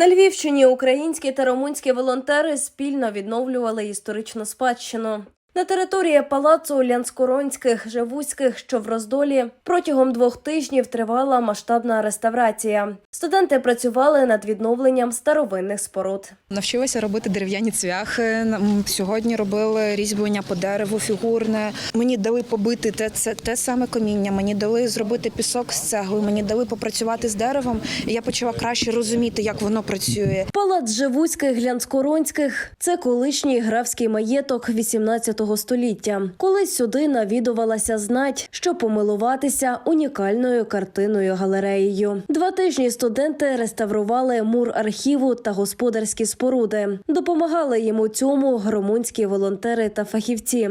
На Львівщині українські та румунські волонтери спільно відновлювали історичну спадщину. На території палацу Лянскоронських Живуських, що в роздолі, протягом двох тижнів тривала масштабна реставрація. Студенти працювали над відновленням старовинних споруд. Навчилася робити дерев'яні цвяхи. Сьогодні робили різьблення по дереву, фігурне. Мені дали побити те, це те саме каміння. Мені дали зробити пісок з цегли. Мені дали попрацювати з деревом. І я почала краще розуміти, як воно працює. Палац Живуцьких Глянскоронських – це колишній графський маєток 18 століття. Колись сюди навідувалася знать, щоб помилуватися унікальною картиною галереєю. Два тижні студенти реставрували мур архіву та господарські споруди. Допомагали їм у цьому румунські волонтери та фахівці.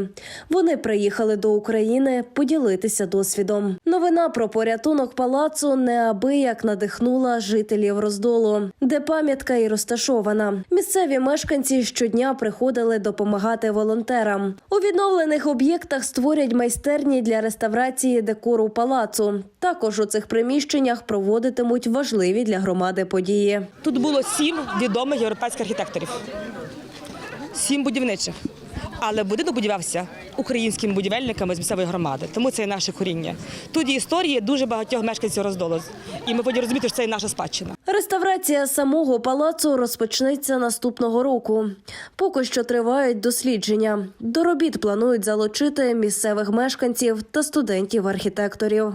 Вони приїхали до України поділитися досвідом. Новина про порятунок палацу неабияк надихнула жителів роздолу, де пам'ятка і розташована. Місцеві мешканці щодня приходили допомагати волонтерам. У відновлених об'єктах створять майстерні для реставрації декору палацу. Також у цих приміщеннях проводитимуть важливі для громади події. Тут було сім відомих європейських архітекторів, сім будівничих. Але будинок будувався українськими будівельниками з місцевої громади, тому це і наше коріння. Тут є історії дуже багатьох мешканців роздолу. І ми повинні розуміти, що це і наша спадщина. Реставрація самого палацу розпочнеться наступного року. Поки що тривають дослідження. До робіт планують залучити місцевих мешканців та студентів-архітекторів.